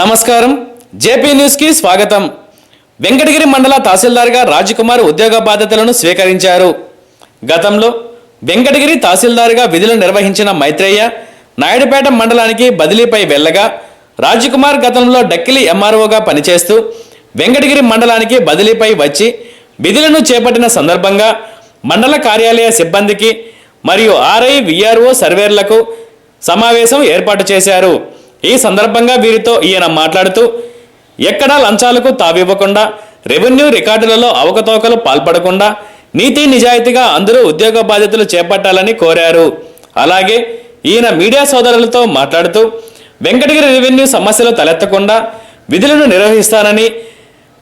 నమస్కారం. జేపీ న్యూస్కి స్వాగతం. వెంకటగిరి మండల తహసీల్దార్గా రాజకుమార్ ఉద్యోగ బాధ్యతలను స్వీకరించారు. గతంలో వెంకటగిరి తహసీల్దార్గా విధులు నిర్వహించిన మైత్రేయ నాయుడుపేట మండలానికి బదిలీపై వెళ్ళగా రాజకుమార్ గతంలో డక్కిలి ఎంఆర్ఓగా పనిచేస్తూ వెంకటగిరి మండలానికి బదిలీపై వచ్చి విధులను చేపట్టిన సందర్భంగా మండల కార్యాలయ సిబ్బందికి మరియు ఆర్ఐ విఆర్ఓ సర్వేర్లకు సమావేశం ఏర్పాటు చేశారు. ఈ సందర్భంగా వీరితో ఈయన మాట్లాడుతూ ఎక్కడా లంచాలకు తావివ్వకుండా రెవెన్యూ రికార్డులలో అవకతవకలు పాల్పడకుండా నీతి నిజాయితీగా అందరూ ఉద్యోగ బాధ్యతలు చేపట్టాలని కోరారు. అలాగే ఈయన మీడియా సోదరులతో మాట్లాడుతూ వెంకటగిరి రెవెన్యూ సమస్యలు తలెత్తకుండా విధులను నిర్వహిస్తానని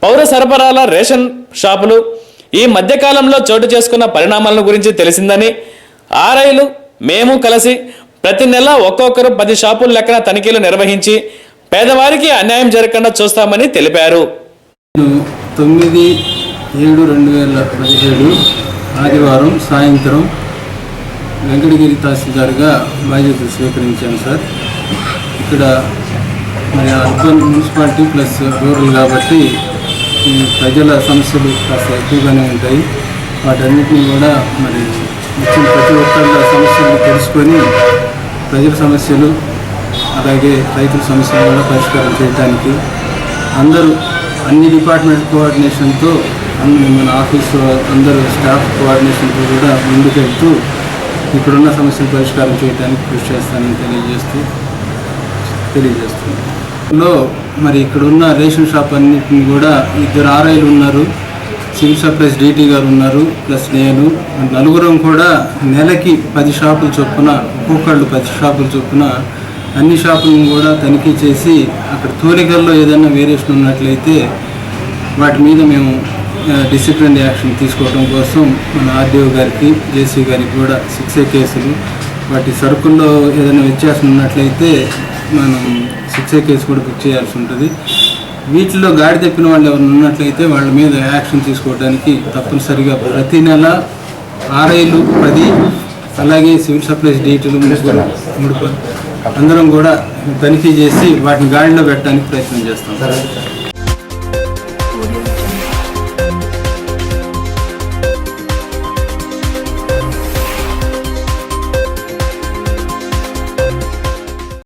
పౌర సరఫరాల రేషన్ షాపులు ఈ మధ్యకాలంలో చోటు చేసుకున్న పరిణామాలను గురించి తెలిసిందని ఆర్ఐలు మేము కలిసి ప్రతి నెల ఒక్కొక్కరు పది షాపుల లెక్కన తనిఖీలు నిర్వహించి పేదవారికి అన్యాయం జరగకుండా చూస్తామని తెలిపారు. తొమ్మిది ఏడు రెండు వేల పదిహేడు ఆదివారం సాయంత్రం వెంకటగిరి తహసీల్దార్గా బాధ్యతలు స్వీకరించాను సార్. ఇక్కడ మరి అర్బన్ మున్సిపాలిటీ ప్లస్ రూరల్ కాబట్టి ప్రజల సమస్యలు కాస్త ఎక్కువగానే ఉంటాయి. వాటన్నిటిని కూడా మరి ఇచ్చిన ప్రతి ఒక్కళ్ళ సమస్యలు తెలుసుకొని ప్రజల సమస్యలు అలాగే రైతుల సమస్యలు కూడా పరిష్కారం చేయడానికి అందరూ అన్ని డిపార్ట్మెంట్ కోఆర్డినేషన్తో అన్ని మన ఆఫీస్ అందరూ స్టాఫ్ కోఆర్డినేషన్తో కూడా ముందుకెళ్తూ ఇక్కడున్న సమస్యలు పరిష్కారం చేయడానికి కృషి చేస్తానని తెలియజేస్తూ తెలియజేస్తున్నాను. లో మరి ఇక్కడున్న రేషన్ షాప్ అన్నిటిని కూడా ఇద్దరు ఆర్ఐలు ఉన్నారు. సివిల్ సప్లైస్ డీటీ గారు ఉన్నారు ప్లస్ నేను. నలుగురం కూడా నెలకి పది షాపులు చొప్పున ఒక్కొక్కళ్ళు పది షాపులు చొప్పున అన్ని షాపులను కూడా తనిఖీ చేసి అక్కడ తోలికల్లో ఏదైనా వేరియేషన్ ఉన్నట్లయితే వాటి మీద మేము డిసిప్లిన్ యాక్షన్ తీసుకోవడం కోసం మన ఆర్డీఓ గారికి జేసీ గారికి కూడా శిక్ష కేసులు. వాటి సరుకుల్లో ఏదైనా వ్యత్యాసం ఉన్నట్లయితే మనం శిక్ష కేసు కూడా బుక్ చేయాల్సి ఉంటుంది. వీటిలో గాడి తప్పిన వాళ్ళు ఎవరైనా ఉన్నట్లయితే వాళ్ళ మీద యాక్షన్ తీసుకోవడానికి తప్పనిసరిగా ప్రతి నెల ఆర్ఐలు పది అలాగే సివిల్ సప్లైస్ డీటెయిల్ ముగ్గురు మూడు ప- అందరం కూడా తనిఖీ చేసి వాటిని గాడిలో పెట్టడానికి ప్రయత్నం చేస్తాం.